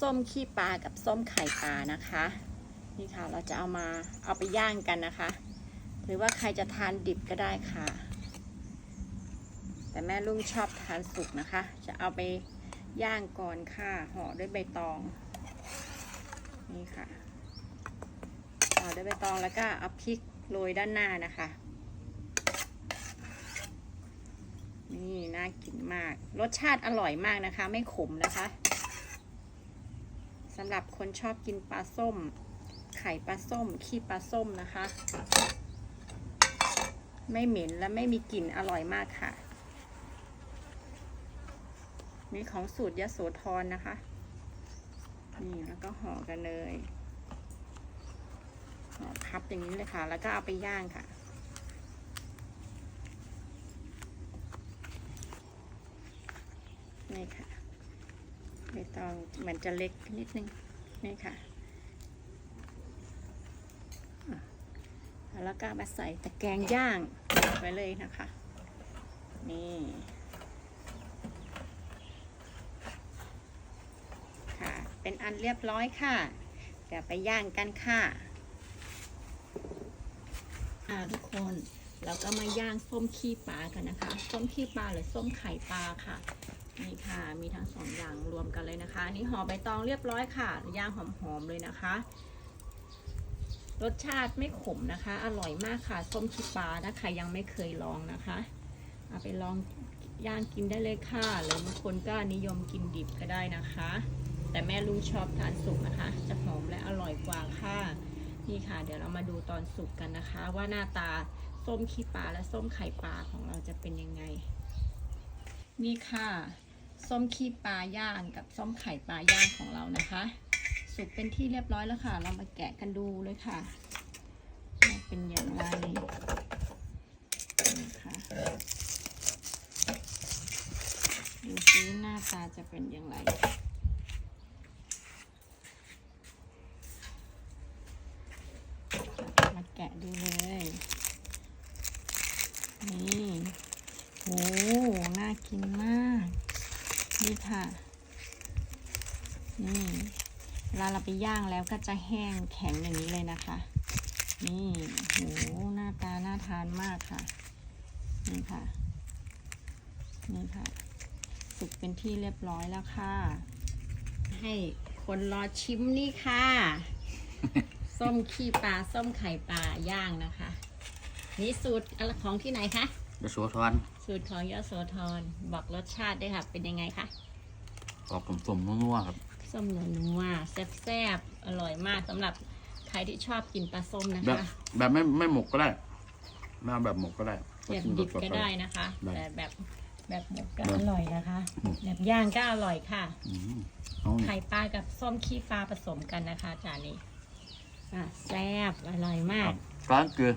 ส้มขี้ปลากับส้มไข่ปลานะคะ นี่ค่ะเราจะเอามาเอาไปย่างกันนะคะ หรือว่าใครจะทานดิบก็ได้ค่ะ แต่แม่ลุงชอบทานสุกนะคะ จะเอาไปย่างก่อนค่ะห่อด้วยใบตอง นี่ค่ะห่อด้วยใบตองแล้วก็เอาพริกโรยด้านหน้านะคะ นี่น่ากินมาก รสชาติอร่อยมากนะคะ ไม่ขมนะคะำหรับคนชอบกินปลาส้ม ไข่ปลาส้ม ขี้ปลาส้มนะคะ ไม่เหม็นและไม่มีกลิ่นอร่อยมากค่ะนี่ของสูตรยโสธรนะคะ นี่แล้วก็ห่อกันเลยห่อพับอย่างนี้เลยค่ะ แล้วก็เอาไปย่างค่ะนี่ค่ะ ใบตองมันจะเล็กนิดนึง นี่ค่ะอะ แล้วก็มาใส่ตะแกรงย่างไว้เลยนะคะ นี่ค่ะ เป็นอันเรียบร้อยค่ะ เดี๋ยวไปย่างกันค่ะอ่าทุกคน เราก็มาย่างส้มขี้ปลากันนะคะ ส้มขี้ปลาหรือส้มไข่ปลาค่ะ นี่ค่ะมีทั้งสองอย่างรวมกันเลยนะคะนี่ห่อใบตองเรียบร้อยค่ะย่างหอมๆเลยนะคะ รสชาติไม่ขมนะคะ อร่อยมากค่ะส้มขี้ปลานะใครยังไม่เคยลองนะคะเอาไปลองย่างกินได้เลยค่ะหรือบางคนก็นิยมกินดิบก็ได้นะคะ แต่แม่ลุงชอบทานสุกนะคะ จะหอมและอร่อยกว่าค่ะนี่ค่ะ เดี๋ยวเรามาดูตอนสุกกันนะคะ ว่าหน้าตาส้มขี้ปลาและส้มไข่ปลาของเราจะเป็นยังไง นี่ค่ะ ส้มขี้ปลาย่างกับส้มไข่ปลาย่างของเรานะคะ สุกเป็นที่เรียบร้อยแล้วค่ะ เรามาแกะกันดูเลยค่ะเป็นอย่างไรนี่ค่ะดูซิหน้าตาจะเป็นอย่างไรมาแกะดูเลย นี่โอ้น่ากินมาก นี่ค่ะ นี่เวลาเราไปย่างแล้วก็จะแห้งแข็งอย่างนี้เลยนะคะ นี่โหหน้าตาน่าทานมากค่ะ นี่ค่ะ นี่ค่ะ สุกเป็นที่เรียบร้อยแล้วค่ะ ให้คนรอชิมนี่ค่ะ ส้มขี้ปลา ส้มไข่ปลาย่างนะคะ นี่สูตรอะไรของที่ไหนคะยโสธร สูตรของยโสธรบอกรสชาติด้วยค่ะ เป็นยังไงคะออกสมๆนัวๆครับส้มหนัวๆแซ่บๆอร่อยมากสำหรับใครที่ชอบกินปลาส้มนะแบบคะแบบไม่ไม่หมกก็ได้หน้าแบบหมกก็ได้แบบดิบก็ได้นะคะได้แต่แบบแบบหมกก็แบบอร่อยนะคะอืมแบบย่างก็อร่อยค่ะ อืมเอานี่ไข่ปลากับส้มขี้ปลาผสมกันนะคะจานนี้อะแซ่บอร่อยมาคกรับร้านเกลือ